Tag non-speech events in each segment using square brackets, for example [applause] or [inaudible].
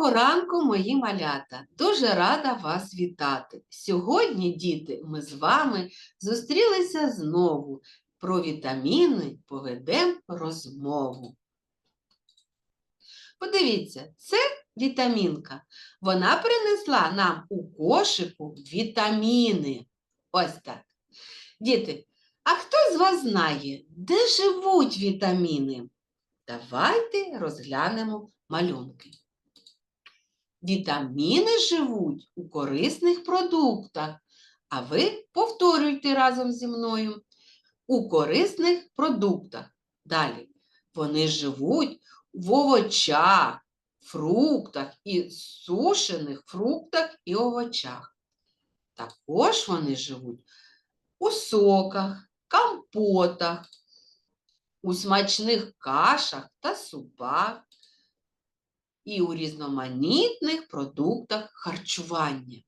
Доброго ранку, мої малята! Дуже рада вас вітати. Сьогодні, діти, ми з вами зустрілися знову. Про вітаміни поведемо розмову. Подивіться, це вітамінка. Вона принесла нам у кошику вітаміни. Ось так. Діти, а хто з вас знає, де живуть вітаміни? Давайте розглянемо малюнки. Вітаміни живуть у корисних продуктах, а ви повторюйте разом зі мною. У корисних продуктах. Далі. Вони живуть в овочах, фруктах і сушених фруктах і овочах. Також вони живуть у соках, компотах, у смачних кашах та супах і у різноманітних продуктах харчування.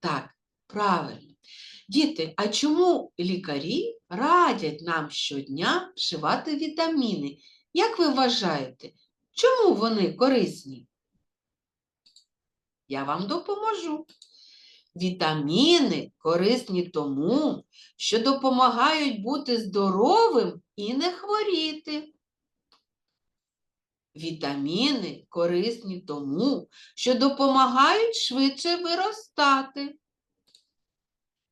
Так, правильно. Діти, а чому лікарі радять нам щодня вживати вітаміни? Як ви вважаєте, чому вони корисні? Я вам допоможу. Вітаміни корисні тому, що допомагають бути здоровим і не хворіти. Вітаміни корисні тому, що допомагають швидше виростати.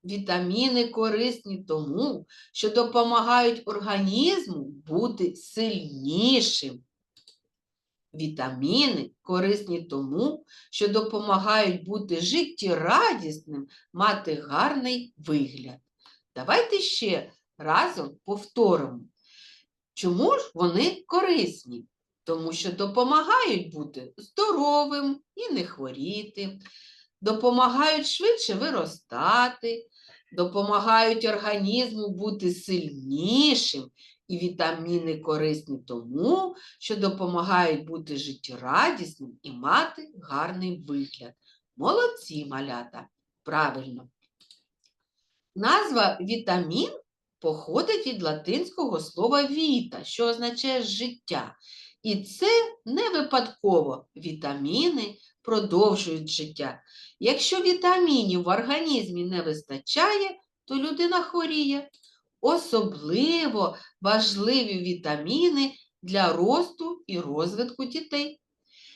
Вітаміни корисні тому, що допомагають організму бути сильнішим. Вітаміни корисні тому, що допомагають бути життєрадісним, мати гарний вигляд. Давайте ще разом повторимо, чому ж вони корисні? Тому що допомагають бути здоровим і не хворіти, допомагають швидше виростати, допомагають організму бути сильнішим, і вітаміни корисні тому, що допомагають бути життєрадісним і мати гарний вигляд. Молодці малята! Правильно. Назва вітамін походить від латинського слова віта, що означає життя. І це не випадково вітаміни продовжують життя. Якщо вітамінів в організмі не вистачає, то людина хворіє. Особливо важливі вітаміни для росту і розвитку дітей.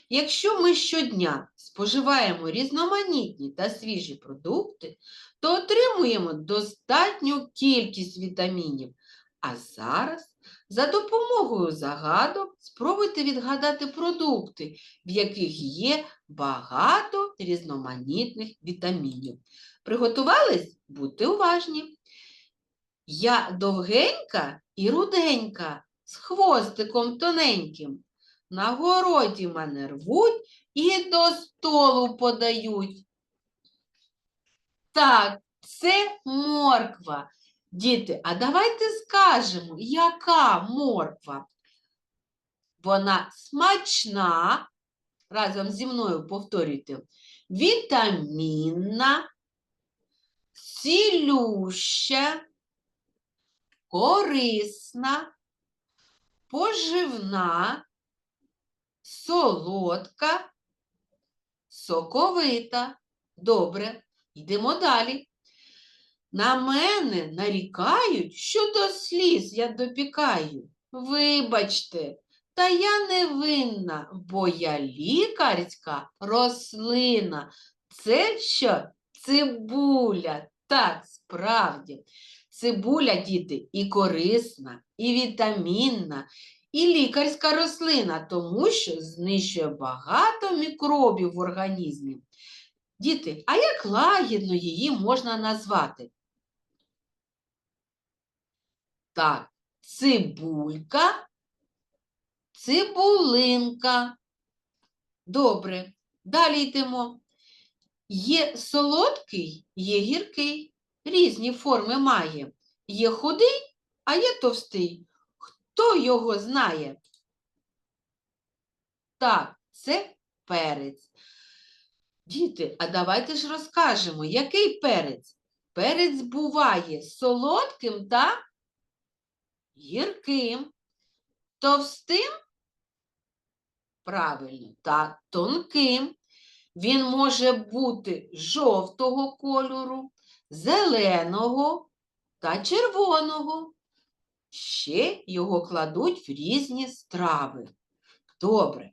Якщо ми щодня споживаємо різноманітні та свіжі продукти, то отримуємо достатню кількість вітамінів. А зараз за допомогою загадок спробуйте відгадати продукти, в яких є багато різноманітних вітамінів. Приготувались? Будьте уважні! Я довгенька і руденька, з хвостиком тоненьким. На городі мене рвуть і до столу подають. Так, це морква. Діти, а давайте скажемо, яка морква? Вона смачна, разом зі мною повторюйте, вітамінна, цілюща, корисна, поживна, солодка, соковита. Добре, йдемо далі. На мене нарікають, що до сліз я допікаю. Вибачте, та я не винна, бо я лікарська рослина. Це що? Цибуля. Так, справді. Цибуля, діти, і корисна, і вітамінна, і лікарська рослина, тому що знищує багато мікробів в організмі. Діти, а як лагідно її можна назвати? Так, цибулька, цибулинка. Добре, далі йдемо. Є солодкий, є гіркий, різні форми має. Є худий, а є товстий. Хто його знає? Так, це перець. Діти, а давайте ж розкажемо, який перець? Перець буває солодким та гірким, товстим Правильно, та тонким. Він може бути жовтого кольору, зеленого та червоного. Ще його кладуть в різні страви. Добре.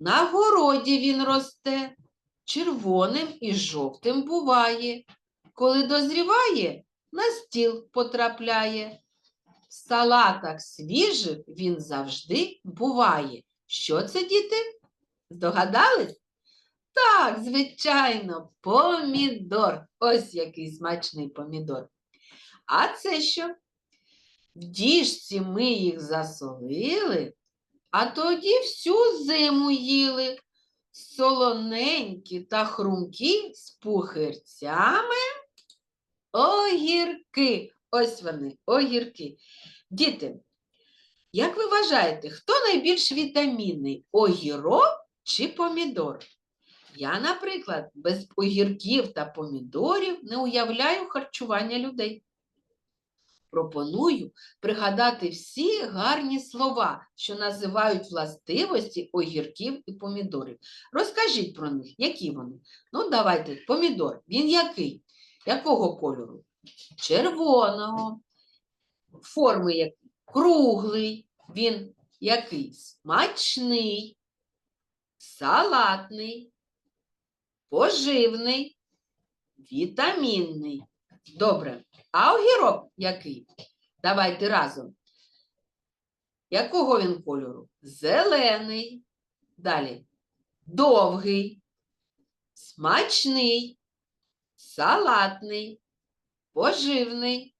На городі він росте, червоним і жовтим буває. Коли дозріває, на стіл потрапляє. В салатах свіжих він завжди буває. Що це, діти? Здогадались? Так, звичайно, помідор. Ось який смачний помідор. А це що? В діжці ми їх засолили, а тоді всю зиму їли. Солоненькі та хрумкі з пухирцями огірки. Ось вони, огірки. Діти, як ви вважаєте, хто найбільш вітамінний? Огірок чи помідор? Я, наприклад, без огірків та помідорів не уявляю харчування людей. Пропоную пригадати всі гарні слова, що називають властивості огірків і помідорів. Розкажіть про них, які вони. Ну, давайте, помідор. Він який? Якого кольору? Червоного. Форми який? Круглий. Він який? Смачний, салатний, поживний, вітамінний. Добре. А огірок який? Давайте разом. Якого він кольору? Зелений. Далі. Довгий, смачний, салатний, поживний,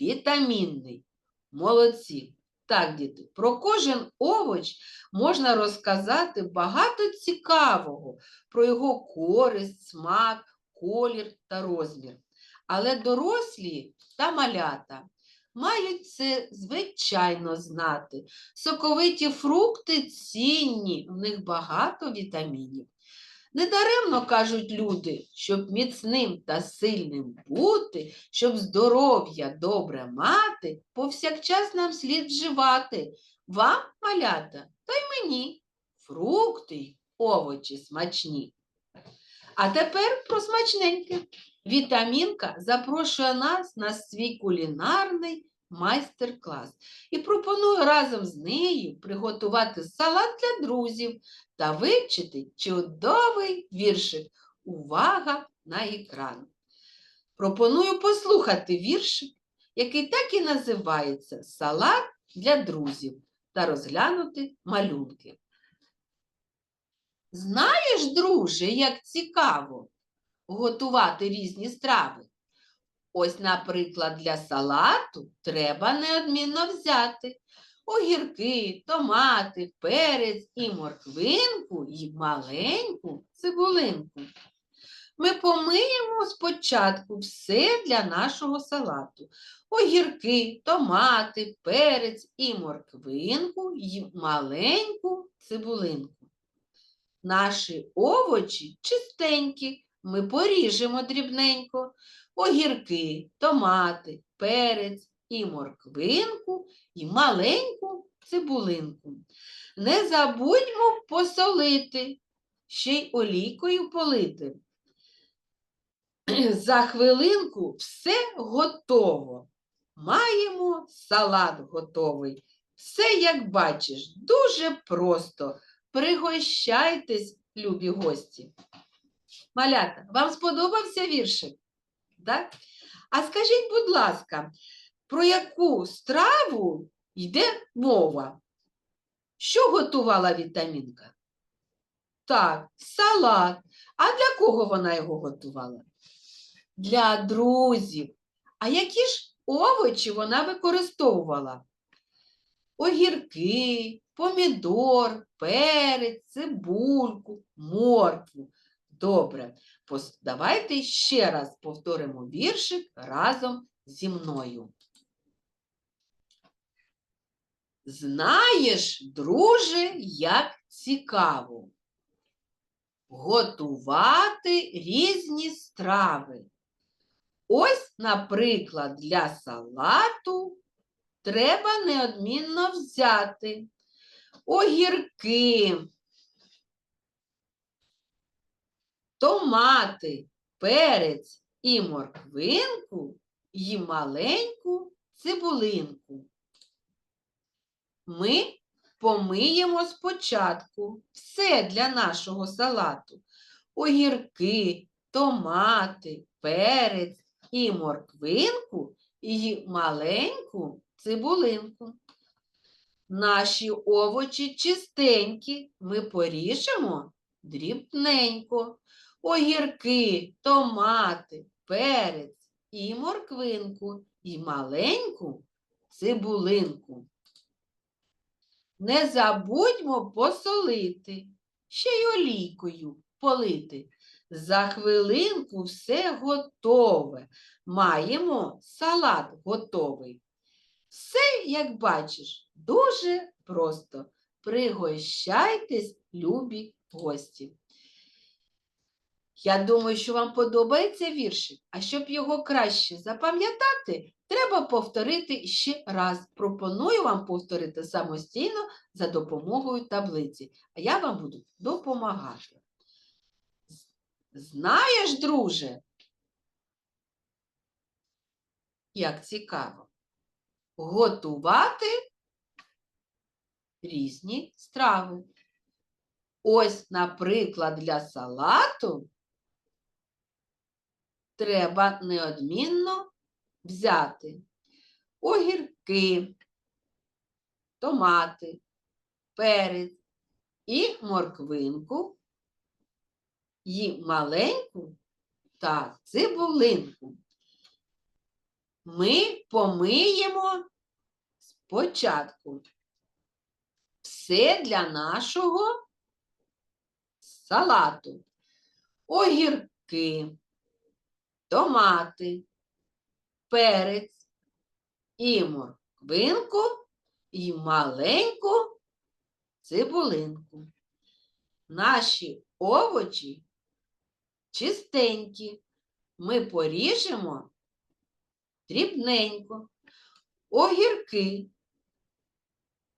вітамінний. Молодці. Так, діти, про кожен овоч можна розказати багато цікавого, про його користь, смак, колір та розмір. Але дорослі та малята мають це звичайно знати. Соковиті фрукти цінні, в них багато вітамінів. Недаремно кажуть люди, щоб міцним та сильним бути, щоб здоров'я добре мати, повсякчас нам слід вживати. Вам, малята, та й мені, фрукти й овочі смачні. А тепер про смачненьке. Вітамінка запрошує нас на свій кулінарний майстер-клас і пропоную разом з нею приготувати салат для друзів та вивчити чудовий віршик. Увага на екран. Пропоную послухати віршик, який так і називається Салат для друзів та розглянути малюнки. Знаєш, друже, як цікаво готувати різні страви? Ось, наприклад, для салату треба неодмінно взяти огірки, томати, перець і морквинку і маленьку цибулинку. Ми помиємо спочатку все для нашого салату. Огірки, томати, перець і морквинку і маленьку цибулинку. Наші овочі чистенькі, ми поріжемо дрібненько. Огірки, томати, перець і морквинку і маленьку цибулинку. Не забудьмо посолити, ще й олійкою полити. [clears throat] За хвилинку все готово. Маємо салат готовий. Все, як бачиш, дуже просто. Пригощайтесь, любі гості. Малята, вам сподобався віршик? Так? А скажіть, будь ласка, про яку страву йде мова? Що готувала вітамінка? Так, салат. А для кого вона його готувала? Для друзів. А які ж овочі вона використовувала? Огірки, помідор, перець, цибульку, моркву. Добре, давайте ще раз повторимо віршик разом зі мною. Знаєш, друже, як цікаво готувати різні страви. Ось, наприклад, для салату треба неодмінно взяти огірки, томати, перець і морквинку і маленьку цибулинку. Ми помиємо спочатку все для нашого салату. Огірки, томати, перець і морквинку і маленьку цибулинку. Наші овочі чистенькі, ми поріжемо дрібненько. Огірки, томати, перець і морквинку, і маленьку цибулинку. Не забудьмо посолити, ще й олійкою полити. За хвилинку все готове. Маємо салат готовий. Все, як бачиш, дуже просто. Пригощайтесь, любі гості. Я думаю, що вам подобається віршик, а щоб його краще запам'ятати, треба повторити ще раз. Пропоную вам повторити самостійно за допомогою таблиці, а я вам буду допомагати. Знаєш, друже, як цікаво, готувати різні страви. Ось, наприклад, для салату треба неодмінно взяти огірки, томати, перець і морквинку, і маленьку та цибулинку. Ми помиємо спочатку все для нашого салату. Огірки, томати, перець і морквинку, і маленьку цибулинку. Наші овочі чистенькі. Ми поріжемо дрібненько. Огірки,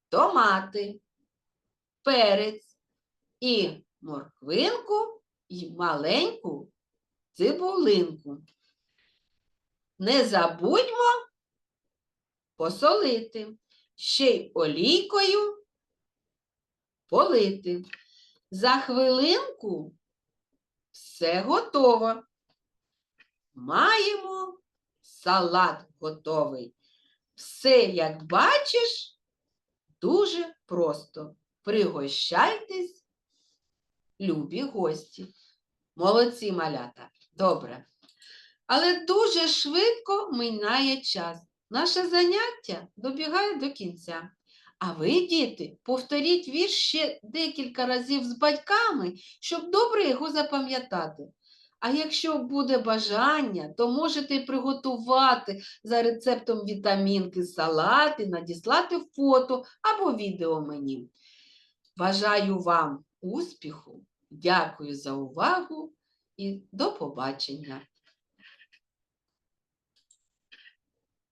томати, перець і морквинку і маленьку цибулинку. Не забудьмо посолити, ще й олійкою полити. За хвилинку все готово. Маємо салат готовий. Все, як бачиш, дуже просто. Пригощайтесь, любі гості. Молодці малята. Добре. Але дуже швидко минає час. Наше заняття добігає до кінця. А ви, діти, повторіть вірш ще декілька разів з батьками, щоб добре його запам'ятати. А якщо буде бажання, то можете приготувати за рецептом вітамінки салати, надіслати фото або відео мені. Бажаю вам успіху, дякую за увагу і до побачення!